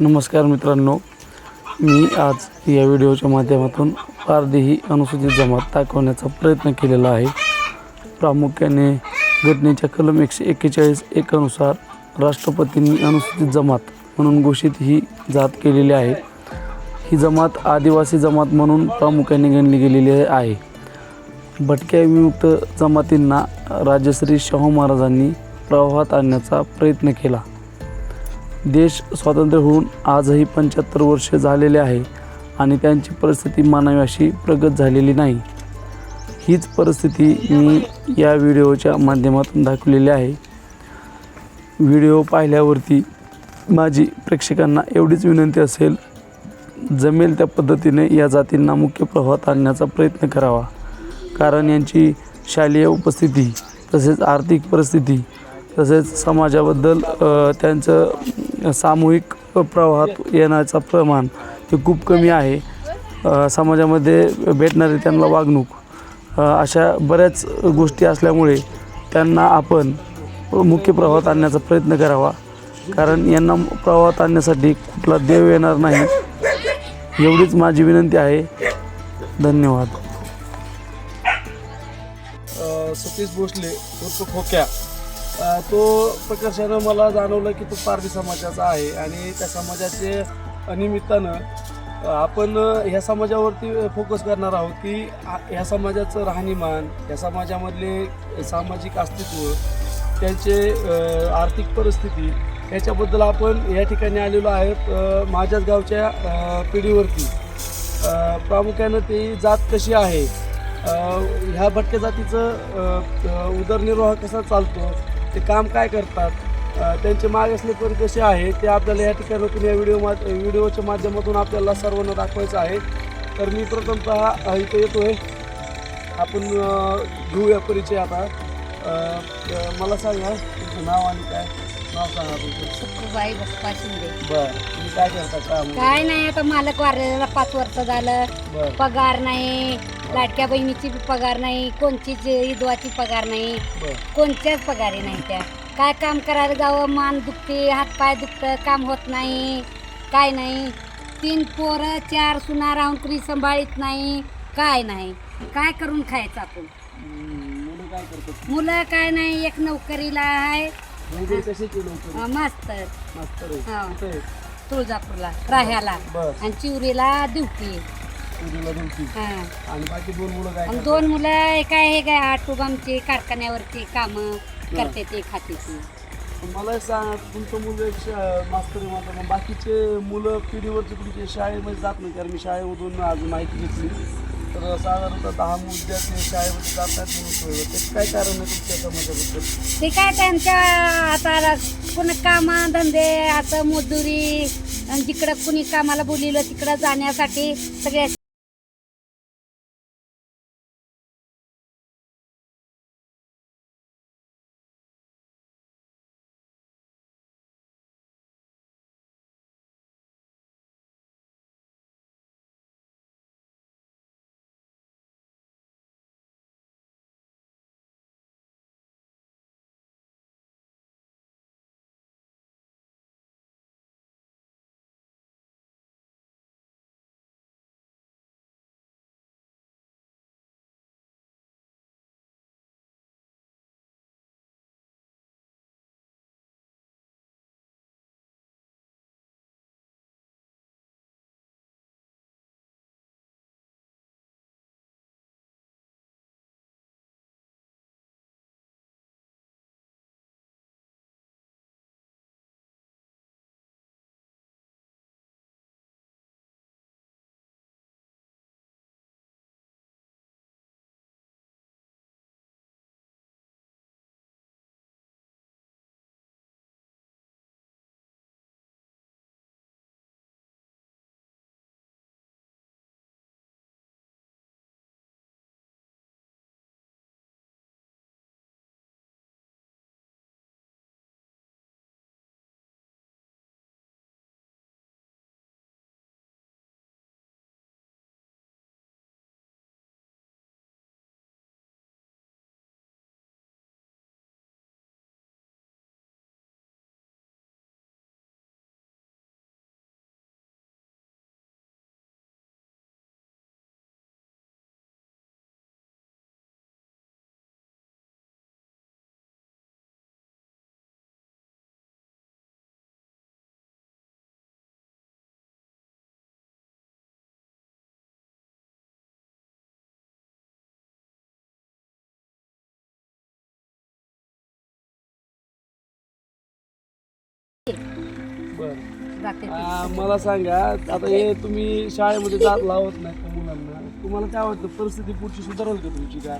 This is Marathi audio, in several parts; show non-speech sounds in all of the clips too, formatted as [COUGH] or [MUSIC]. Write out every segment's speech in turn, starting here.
नमस्कार मित्रांनो मी आज या व्हिडिओच्या माध्यमातून पारधी ही अनुसूचित जमात दाखवण्याचा प्रयत्न केलेला आहे. प्रामुख्याने घटनेच्या कलम एकशे एक्केचाळीस एकानुसार राष्ट्रपतींनी अनुसूचित जमात म्हणून घोषित ही जात केलेली आहे. ही जमात आदिवासी जमात म्हणून प्रामुख्याने गणली गेलेली आहे. भटक्या विमुक्त जमातींना राजश्री शाहू महाराजांनी प्रवाहात आणण्याचा प्रयत्न केला. देश स्वातंत्र्य होऊन आजही पंच्याहत्तर वर्षे झालेले आहे आणि त्यांची परिस्थिती मानावी अशी प्रगत झालेली नाही. हीच परिस्थिती मी या व्हिडिओच्या माध्यमातून दाखवलेली आहे. व्हिडिओ पाहिल्यावरती माझी प्रेक्षकांना एवढीच विनंती असेल जमेल त्या पद्धतीने या जातींना मुख्य प्रवाहात आणण्याचा प्रयत्न करावा. कारण यांची शालेय उपस्थिती तसेच आर्थिक परिस्थिती तसेच समाजाबद्दल त्यांचं सामूहिक प्रवाहात येण्याचं प्रमाण हे खूप कमी आहे. समाजामध्ये भेटणारी त्यांना वागणूक अशा बऱ्याच गोष्टी असल्यामुळे त्यांना आपण मुख्य प्रवाहात आणण्याचा प्रयत्न करावा. कारण यांना प्रवाहात आणण्यासाठी कुठला देव येणार नाही एवढीच माझी विनंती आहे. धन्यवाद. सतीश भोसले उर्फ खोक्या. तो प्रकर्षानं मला जाणवलं की तो पारधी समाजाचा आहे आणि त्या समाजाचे निमित्तानं आपण ह्या समाजावरती फोकस करणार आहोत की ह्या समाजाचं राहणीमान या समाजामधले सामाजिक अस्तित्व त्यांचे आर्थिक परिस्थिती याच्याबद्दल आपण या ठिकाणी आलेलो आहेत माझ्याच गावच्या पिढीवरती. प्रामुख्यानं ती जात कशी आहे? ह्या भटक्या जातीचं उदरनिर्वाह कसा चालतो? ते काम काय करतात? त्यांचे मागासले पण कसे आहे ते आपल्याला या ठिकाणातून या व्हिडिओ मा व्हिडिओच्या माध्यमातून आपल्याला सर्वांना दाखवायचं आहे. तर मी प्रथमतः इथं येतो आहे आपण घेऊया परिचय आता. मला सांगा तुमचं नाव आणि काय? नाव सांगा तुमचं. सुखबाई शिंदे. बरं. तुम्ही काय करता? काम काय नाही आता मालक वारलेला पाच वर्ष झालं. बरं. पगार नाही लाडक्या बहिणीची पगार नाही कोणचीच इदवाची पगार नाही कोणत्याच पगारी नाही त्या. काय काम करायला जावं मान दुखते हातपाय दुखतं काम होत नाही काय नाही. तीन पोरं चार सुना राहून कुणी सांभाळीत नाही काय नाही. काय करून खायचं आपण? मुलं काय करतात मुलं काय नाही एक नोकरीला आहे. हा. आहे? तुळजापूरला राह्याला. आणि चिवरीला ड्युटी हा. आणि बाकी दोन मुलं काय आणि करतात? दोन मुलं काय हे काय आटोबामचे कारखान्यावरची कामं करते ते खाते ती. मला एक सांग तुमचं मुलं एक शा- मास्तर माझं मग बाकीचे मुलं पिढीवरचे तुमचे शाळेमध्ये जात नाही कारण मी शाळेमधून आज माहिती घेतली तर साधारणतः दहा विद्यार्थी शाळेमध्ये जातात म्हणून कळलं. त्याचं काय कारण आहे तुमच्या समाजाबद्दल? ते काय त्यांच्या आता कुणी कामा धंदे आता मजुरी आणि जिकडं कुणी कामाला बोलिलं तिकडं जाण्यासाठी सगळे बर. जाते आ, मला सांगा आता हे तुम्ही शाळेमध्ये जात लावत नाही का मुलांना? तुम्हाला काय वाटतं परिस्थिती पुढची सुधारेल का तुमची काय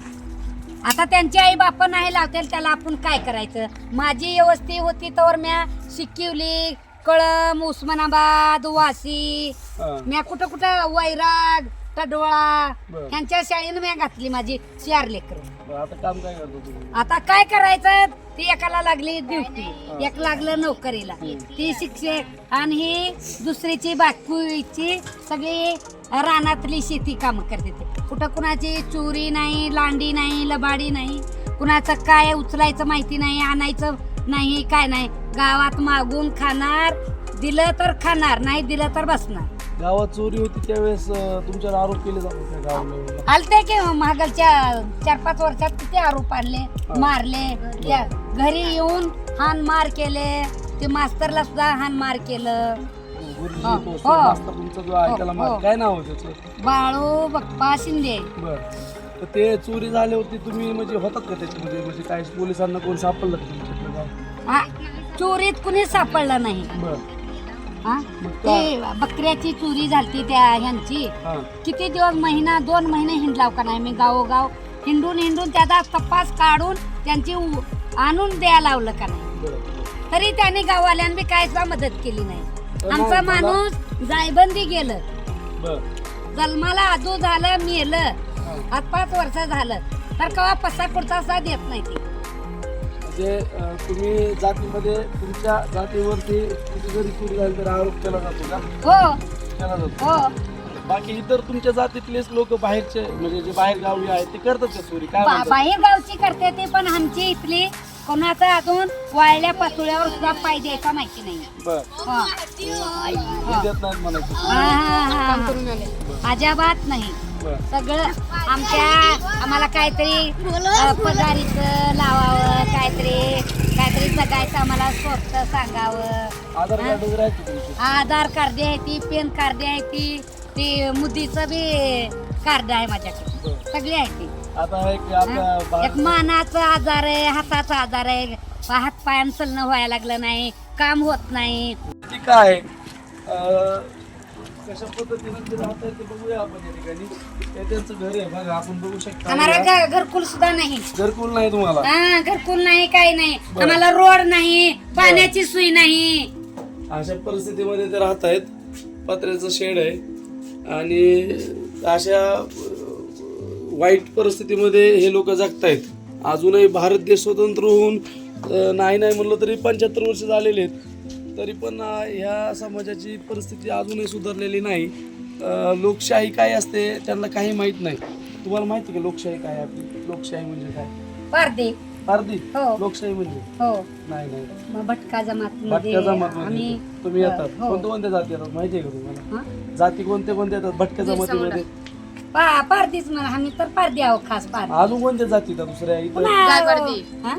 आता त्यांची आई बाप नाही लावतील त्याला आपण काय करायचं? माझी व्यवस्थित होती तर म्या शिकिवली कळम उस्मानाबाद वाशी. हा, म्या कुठं कुठं वैराग तडवळा बरं. ह्यांच्या शाळेनं म्या घातली माझी चार लेकर. बरं, आता काम काय करतो तुम्ही आता काय करायचं? ती एकाला लागली ड्युटी. एक लागलं नोकरीला. ती शिक्षक आणि ही दुसरीची बायकोची सगळी रानातली शेती काम करते ते. कुठं कुणाची चोरी नाही लांडी नाही लबाडी नाही. कुणाचं काय उचलायचं माहिती नाही आणायचं नाही काय नाही. गावात मागून खाणार दिलं तर खाणार नाही दिलं तर बसणार. गावात चोरी होती त्यावेळेस अं, तुमच्यावर आरोप केले जात होते गावाला? आलते की मागलच्या चार पाच वर्षात किती आरोप आणले मारले. त्या घरी येऊन हान मार केले. ते मास्तरला सुद्धा हान मार केलं. गुरुजी हा, तो हो. मास्तर तुमचा जो आहे हो, हो. काय नाव त्याचं? बाळू बप्पा शिंदे. बर. तर ते चोरी झाल्यावरती तुम्ही म्हणजे होतात का त्याच्यामध्ये? म्हणजे काय पोलिसांना कोण सापडलं का तुमच्याकडे? काय हा चोरीत कुणी सापडलं नाही. बर. हा? ते बकऱ्याची चोरी झालती त्या ह्यांची. हा. किती दिवस महिना दोन महिने हिंडलाव का नाही मी गावोगाव? हिंडून हिंडून त्याचा तपास काढून त्यांची उ- आणून द्यायला लावलं का नाही? बरं. तरी त्यांनी गाववाल्यांनी काय सुद्धा मदत केली नाही. आमचा मला- माणूस जायबंदी गेलं. बर. जन्माला आजू झालं मेलं. आज पाच वर्ष झालं. तर कवा पसा सुद्धा देत नाही ती. अं, तुम्ही जातीमध्ये तुमच्या जातीवरती किती जरी चोरी झाली तर आरोप केला जातो का? हो. केला जातो. हो. बाकी इतर तुमच्या जातीतलेच लोक बाहेरचे म्हणजे जे बाहेर गावी आहेत ते करतात का चोरी? काय बा- म्हणतात? बाहेर गावची करते ते पण आमची इथली कोणाचं अजून वाळल्या पातुळ्यावर सुद्धा पाय द्यायचा माहिती नाही. बर. हा. हे देत नाहीत म्हणायचं. हा, हा, हा. अजाबात नाही. सगळं आमच्या आम्हाला काहीतरी अ, पगारीचं लावावं काहीतरी काहीतरी जगायचं आम्हाला स्वस्त सांगावं. आधार कार्ड आहे ती पॅन कार्ड आहे ती ती मुदीचं बी कार्ड आहे माझ्याकडे. सगळी आहे ती. एक मानाचा आजार आहे हाताचा आजार आहे. हात पायान चलणं व्हायला लागलं नाही काम होत नाही. काय कशा पद्धतीने ते बघूया आपण या ठिकाणी. हे त्यांचं घर आहे बघा आपण बघू शकता. आम्हाला घ- घरकुल सुद्धा नाही. घरकुल नाही तुम्हाला? हा घरकुल नाही काही नाही. बरं. आम्हाला रोड नाही पाण्याची सोय नाही. अशा परिस्थितीमध्ये ते राहत आहेत. पत्र्याचं शेड आहे. आणि अशा अं, वाईट परिस्थितीमध्ये हे लोक जगतायत. अजूनही भारत देश स्वतंत्र होऊन अं, नाही नाही म्हणलं तरी पंच्याहत्तर वर्ष झालेले आहेत. तरी पण ह्या समाजाची परिस्थिती अजूनही सुधारलेली नाही. लोकशाही काय असते त्यांना काही माहीत नाही. तुम्हाला माहिती का लोकशाही काय आपली? लोकशाही म्हणजे काय? पारदे अर्धी हो. लोकशाही म्हणजे? हो. नाही नाही. मग भटका जमात भटक्या आम्ही तुम्ही येतात. हो. कोणत्या कोणत्या जाती येतात माहिती आहे का तुम्हाला? हा? जाती कोणते कोणते येतात भटक्या जमातीमध्ये? पा पारदीच म्हणा आम्ही तर पारदी आहो खास पार अजून कोणत्या जाती दुसऱ्या? इथं पुन्हा हा?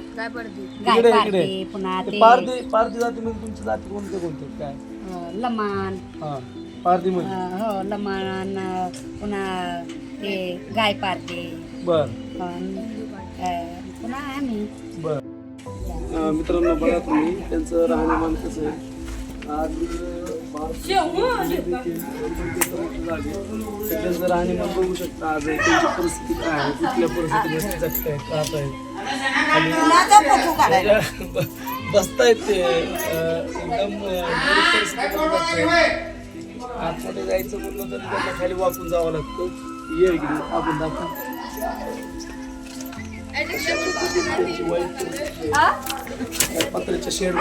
गाय इकडे पुन्हा ते ते पारधी पारधी जातीमध्ये तुमच्या जाती कोणत्या कोणत्या काय? अ, लमान हा पारधी अ, मध्ये हो लमान अ, पुन्हा ते गाय पारदे बर. पुन्हा आम्ही. बर. अं, मित्रांनो बघा तुम्ही त्यांचं राहणीमान कसं आहे? आज जर देखील झाली. बघू शकता आज त्यांची परिस्थिती काय आहे कुठल्या परिस्थितीमध्ये जगतायत राहत आहेत बसतायत ते एकदम आतमध्ये जायचं म्हणलं तर त्यांना खाली वाकून जावं लागतं ये इकडे आपण दाखवू पत्र्याच्या शेड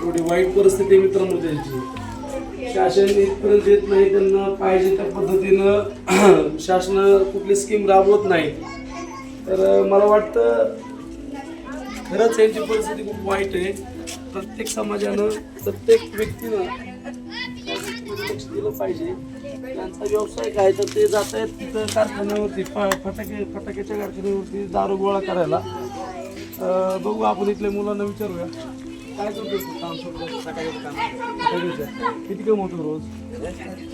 थोडी वाईट परिस्थिती मित्रांनो त्यांची. शासन इथपर्यंत येत नाही त्यांना पाहिजे त्या पद्धतीनं [CLEARS THROAT] शासन कुठली स्कीम राबवत नाही. तर मला वाटतं खरंच यांची परिस्थिती खूप वाईट आहे. प्रत्येक समाजानं प्रत्येक व्यक्तीनं लक्ष दिलं पाहिजे. त्यांचा व्यवसाय काय तर ते जात आहेत तिथं कारखान्यावरती फ- फटाके फटाक्याच्या कारखान्यावरती दारू गोळा करायला. बघू आपण इथल्या मुलांना विचारूया. काय करतो तू काम सगळं फटाक्याचं काम फटाक्याचं किती कमवतो रोज?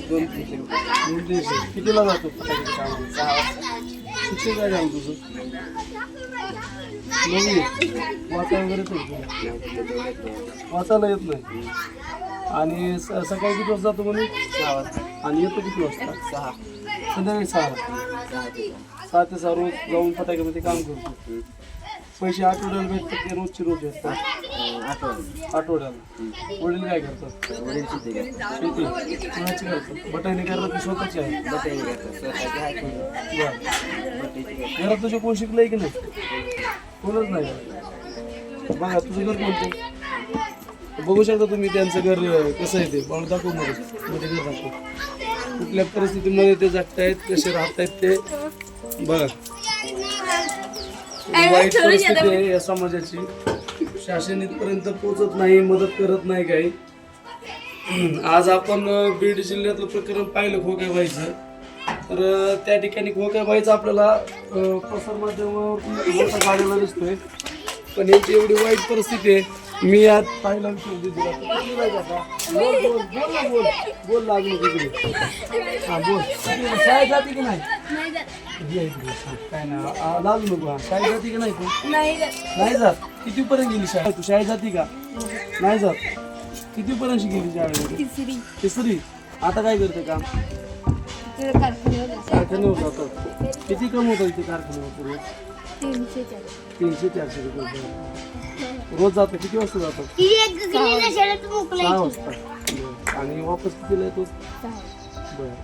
दोन तीनशे दोन तीनशे कितीला जातो फटाक्याच्या कामाला? शिक्षण काय झालं तुझं? नववी वाचा वगैरे? वाचायला येत नाही. आणि स- सकाळी किती वाजता जातो म्हणे सहा वाजता. आणि येतो किती वाजता? सहा. संध्याकाळी सहा. सहा ते सहा रोज जाऊन फटाक्यामध्ये काम करतो पैसे आठवड्याला भेटतात ते रोजचे रोज भेटतात. आठवड्याला. वडील काय करतात? शेती. कोणाची करतात? बटाईने करतात की स्वतःची आहे? बरं. घरात तुझे कोण शिकलंय की नाही? कोणच नाही. बघा तुझं घर कोणतं? बघू शकता तुम्ही त्यांचं घर कसं आहे ते. मला दाखवमध्ये मध्ये घर दाखव कुठल्या परिस्थितीमध्ये ते जगतायत कसे राहतायत ते. बघा वाईट परिस्थिती आहे या समाजाची. शासन इथपर्यंत पोहोचत नाही मदत करत नाही काही. [CLEARS THROAT] आज आपण बीड जिल्ह्यातलं प्रकरण पाहिलं खोक्याबाईचं तर त्या ठिकाणी खोक्याबाईचं आपल्याला मोठा काढायला दिसतोय. पण यांची एवढी वाईट परिस्थिती आहे. मी आज पाहिला बोल बोल बोल ना बोल बोल लागलो तिकडे. हा बोल. शाळेत जाते की नाही? काय ना लागू नको हा. शाळेत जाते की नाही तू? नाही जात. कितीपर्यंत गेली शाळेत तू शाळेत जाते का? नाही जात. कितीपर्यंत गेली शाळेमध्ये तिसरी. आता काय करते काम? कारखान्यावर जातात किती कम होतं इथे कारखान्यावर रोज तीनशे चारशे रुपये. रोज जातो किती वाजता जातो? सहा वाजता. बरं. आणि वापस कितीला येतो बरं.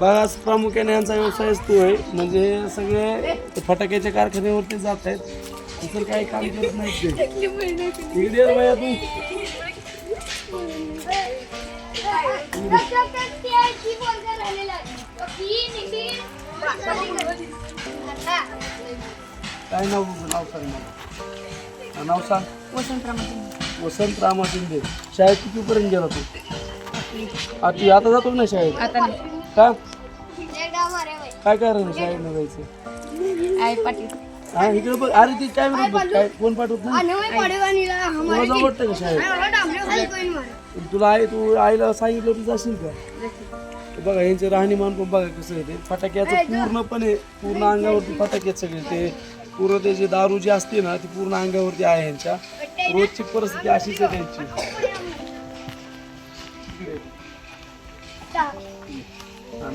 बस प्रामुख्याने यांचा व्यवसायच तो आहे. म्हणजे सगळे ते फटाक्याच्या कारखान्यावरती जात आहेत. दुसरं काही काम करत नाहीत ते. इकडे ये बाया तू. काय नाव सांग मला. नाव सांग. वसंत रामा शिंदे शाळेत कितीपर्यंत गेला तू? आधी आता जातो ना शाळेत? का? काय कारण शाळेत न जायचं हा इकडे बघ. अरे ती काय म्हणत बघ, काय? कोण पाठवत नाही? तुला जाऊ वाटतं का शाळेत? तुला आई तू आईला सांगितलं तू जाशील का? ते बघा यांचे राहणीमान पण बघा कसं आहे ते. फटाक्याचं पूर्णपणे पूर्ण अंगावरती फटाके आहेत सगळे ते पूर्ण ते जे दारू जी असते ना ती पूर्ण अंगावरती आहे यांच्या. रोजची परिस्थिती अशीच आहे त्यांची.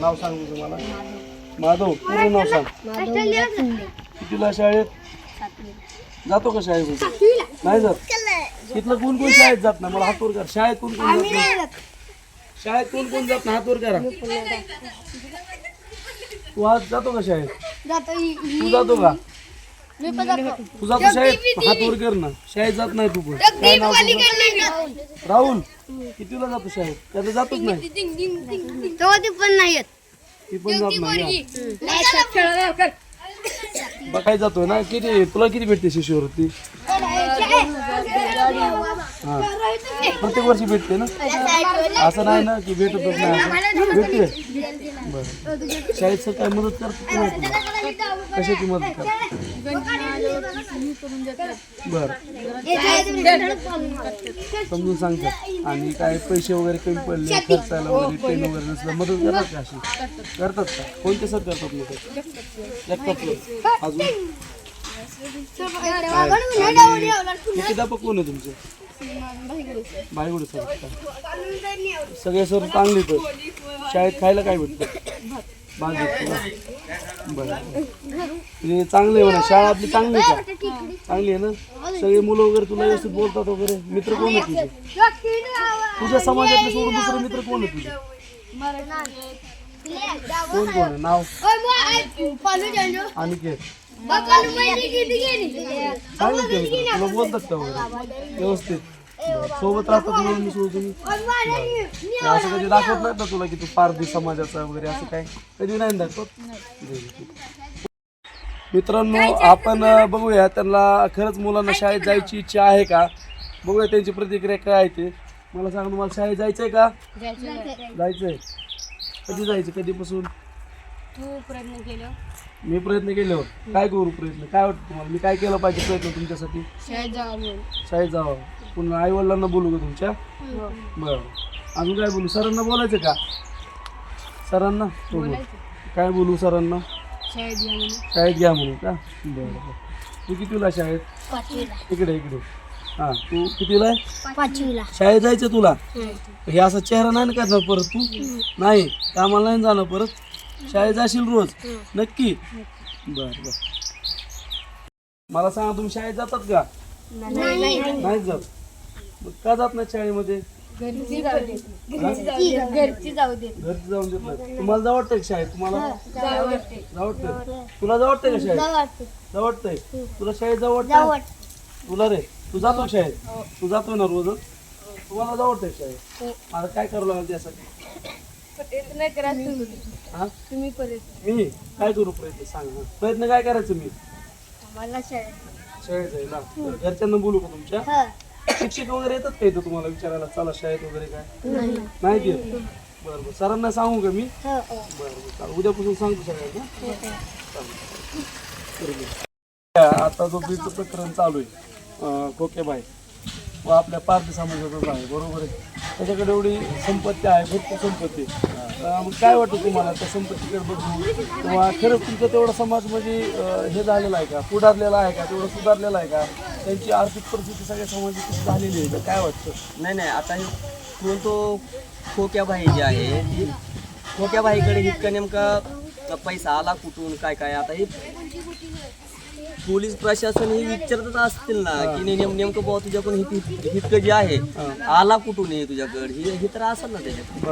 नाव सांग तुझं मला माधव पूर्ण नाव सांग. कितीला शाळेत? जातो का शाळेत? नाही जात. इथलं कोण कोण शाळेत जात नाही? मला हातवर कर. शाळेत कोण कोण जात नाही? शाळेत कोण कोण जात नाही? हातवर करा. तू आज जातो का शाळेत? तू जातो का? तू जातो शाळेत हातवर कर ना. शाळेत जात नाही तू पण. काय नाव तुझं? राहुल कितीला जातो शाळेत? त्याला जातोच नाही. पण नाही येत. ती पण जात नाही हा. बा काय जातो ना? किती तुला किती भेटते शिष्यवृत्ती? हा प्रत्येक वर्षी भेटते ना? असं नाही ना की भेटतच नाही असं. भेटते. बरं. शाळेत सर काय मदत करतो की नाही तुला कशाची मदत करतो बरं. समजून सांगतात. आणि काय पैसे वगैरे कमी पडले खर्चायला वगैरे पेन वगैरे नसलं मदत करतात का अशी? करतात का? कोणते सर करतात मदत? जगतात अजून? मुख्याध्यापक कोण आहे तुमचे? बायगुडे सर? सगळे सर चांगले तर शाळेत खायला काय भेटतं? भात. भेटतो बरं. म्हणजे चांगलं आहे म्हणा. शाळा आपली चांगली आहे का? चांगली आहे ना? सगळे मुलं वगैरे तुला व्यवस्थित बोलतात वगैरे. मित्र कोण आहे तुझे? तुझ्या समाजातले सोडून दुसरे मित्र कोण आहे तुझे? कोण कोण आहे? नाव? अनिकेत. चांगलं केलं का? तुला बोलतात का वगैरे? व्यवस्थित. सोबत राहतात म्हणून मी सोडून तुम्ही ते असं कधी दाखवत नाही ना तुला की तू पारधी समाजाचा वगैरे असं काय? कधी नाही दाखवत? मित्रांनो आपण अं, बघूया. त्यांना खरंच मुलांना शाळेत जायची इच्छा आहे का? बघूया त्यांची प्रतिक्रिया काय आहे ते. मला सांग तुम्हाला शाळेत जायचंय का? जायचंय कधी जायचं कधीपासून? तू प्रयत्न केलं. मी प्रयत्न केले काय करू प्रयत्न? काय वाटतं तुम्हाला? मी काय केलं पाहिजे प्रयत्न तुमच्यासाठी? शाळेत जावा म्हणून. शाळेत जावं. पुन्हा आई वडिलांना बोलू का तुमच्या? बरं. अजून काय बोलू? सरांना बोलायचं का? सरांना? हो, हो. काय बोलू सरांना? शाळेत घ्या म्हणून. शाळेत घ्या म्हणून का? बरं बरं. तू कितीला शाळेत? पाचवीला. इकडे इकडे. हां तू कितीला आहे? पाचवीला. शाळेत जायचं तुला? हे. असा चेहरा नाही ना करणार परत तू? नाही. कामाला नाही जाणार परत? शाळेत जाशील रोज? नक्की? बर बर. मला सांगा तुम्ही शाळेत जातात का? नाही जात. मग का जात नाही शाळेमध्ये? घरची जाऊ दे घरची जाऊ दे घरची जाऊन देत नाही. तुम्हाला जावडतंय का शाळेत? तुम्हाला? तुला जावडतंय का शाळेत? जावडतंय तुला शाळेत जावडतंय तुला रे. तू जातो का शाळेत? तू जातोय ना रोज? तुम्हाला जावडतंय का शाळेत? आता काय करावं लागेल त्यासाठी? प्रयत्न करा तुम्ही हा? तुम्ही परत. मी? काय करू प्रयत्न? सांग प्रयत्न काय करायचं मी? आम्हाला शाळेत. शाळेत जायला? तर घरच्यांना बोलू का तुमच्या? शिक्षक वगैरे येतात का इथं तुम्हाला विचारायला? चला शाळेत वगैरे काय? नाही. बरं बरं. सरांना सांगू का मी? बरं बरं. चालेल उद्यापासून सांगतो सगळ्यांना. चालेल. बरोबर. आता जो बीचं प्रकरण चालू आहे खोकेबाई व आपल्या पारधी समाजाचाच आहे बरोबर आहे. त्याच्याकडे एवढी संपत्ती आहे भरपूर संपत्ती अं, मग काय वाटतं तुम्हाला त्या संपत्तीकडे बघून? किंवा खरंच तुमचा तेवढा समाज म्हणजे अं, हे झालेला आहे का? पुढारलेला आहे का? तेवढं सुधारलेला आहे का? त्यांची आर्थिक परिस्थिती सगळ्या समाजाची झालेली आहे. का काय वाटतं? नाही नाही आता हे कोण तो खोक्या बाई जे आहे ती खोक्या बाईकडे इतकं नेमका पैसा आला कुठून काय काय? आता हे पोलीस प्रशासन हे विचारतच असतील ना की नाही नेम नेमकं बाबा तुझ्याकडून हित इतकं जे आहे आला कुठून हे तुझ्याकडे? हे हे तर असेल ना त्याच्यात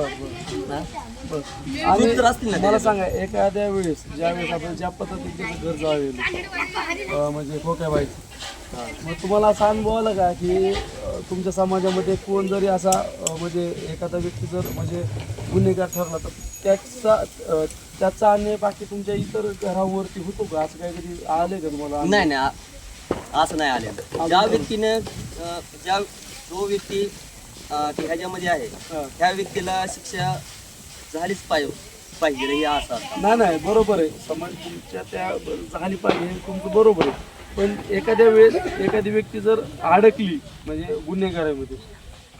आणि तर असतील ना मला. सांगा एखाद्या वेळेस ज्या वेळेस आपण ज्या पद्धतीने घर जावे म्हणजे खोक्या बाईचं मग तुम्हाला असा अनुभव आला का की तुमच्या समाजामध्ये कोण जरी असा म्हणजे एखादा व्यक्ती जर म्हणजे गुन्हेगार ठरला तर त्याचा त्याचा अन्याय बाकी तुमच्या इतर घरावरती होतो का? असं काही कधी आले का तुम्हाला? नाही नाही असं नाही आलेलं. ज्या व्यक्तीनं ज्या जो व्यक्ती ह्याच्यामध्ये आहे. त्या व्यक्तीला शिक्षा झालीच पाहिजे पाहिजे हे असं. नाही नाही बरोबर आहे. समाज तुमच्या त्या झाली पाहिजे तुमचं बरोबर आहे. पण एखाद्या वेळेस एखादी व्यक्ती जर अडकली म्हणजे गुन्हेगारामध्ये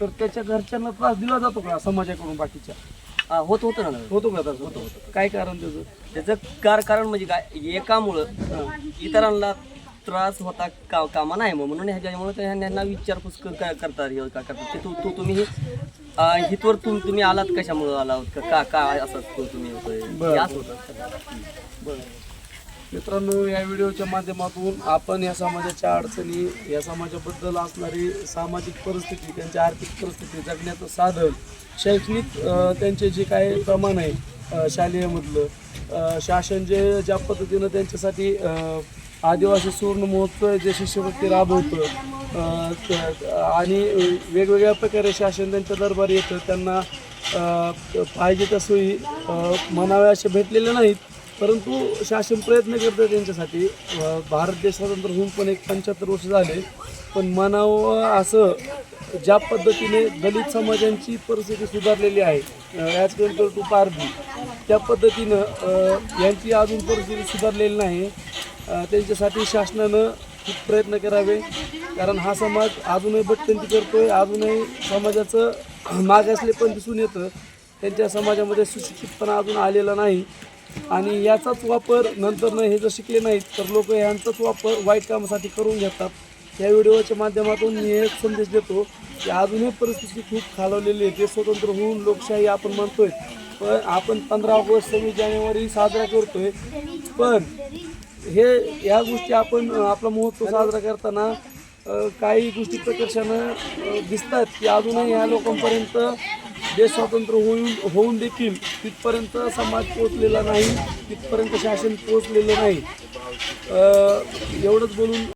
तर त्याच्या घरच्यांना त्रास दिला जातो का समाजाकडून बाकीच्या? हा, होत होतं ना. होतो का तसं होतो काय कारण त्याचं? त्याचं कार कारण म्हणजे काय? एकामुळं इतरांना त्रास होता का कामा नाही मग. म्हणून ह्याच्यामुळे त्या ह्यांना विचारपूस क- काय करतात हे काय करतात. ते तू तू तुम्ही अं, हितवर तुम तुम्ही आलात कशामुळं आला का का काय असं तो तुम्ही होतोय? बरं. हे असं होतं. बरं. मित्रांनो या व्हिडिओच्या माध्यमातून आपण या समाजाच्या अडचणी या समाजाबद्दल असणारी सामाजिक परिस्थिती त्यांची आर्थिक परिस्थिती जगण्याचं साधन शैक्षणिक त्यांचे जे काय प्रमाण आहे शालेयमधलं शासन जे ज्या पद्धतीनं त्यांच्यासाठी आदिवासी सुवर्ण महोत्सव जे शिष्यवृत्ती राबवतं आणि वेगवेगळ्या प्रकारे शासन त्यांच्या दरबारी येतं त्यांना पाहिजे त्या सोयी म्हणाव्या असे भेटलेले नाहीत. परंतु शासन प्रयत्न करतं त्यांच्यासाठी. भारत देश स्वतंत्र होऊन पण एक पंच्याहत्तर वर्ष झाले. पण म्हणावं असं ज्या पद्धतीने दलित समाजांची परिस्थिती सुधारलेली आहे ॲज कंपेअर टू पारधी त्या पद्धतीनं यांची अजून परिस्थिती सुधारलेली नाही. त्यांच्यासाठी शासनानं खूप प्रयत्न करावे. कारण हा समाज अजूनही भटकंती करतोय. अजूनही समाजाचं मागासले पण दिसून येतं. त्यांच्या समाजामध्ये सुशिक्षितपणा अजून आलेला नाही. आणि याचाच वापर नंतरनं हे जर शिकले नाहीत तर लोक यांचाच वापर वाईट कामासाठी करून घेतात. या व्हिडिओच्या माध्यमातून मी एक संदेश देतो की अजूनही परिस्थिती खूप खालवलेली आहे. ते स्वतंत्र होऊन लोकशाही आपण म्हणतोय पण आपण पंधरा ऑगस्ट सव्वीस जानेवारी साजरा करतोय. पण हे या गोष्टी आपण आपला महोत्सव साजरा करताना काही गोष्टी प्रकर्षानं दिसतात की अजूनही ह्या लोकांपर्यंत देश स्वातंत्र्य होऊन होऊन देखील तिथपर्यंत समाज पोचलेला नाही तिथपर्यंत शासन पोचलेलं नाही. एवढंच बोलून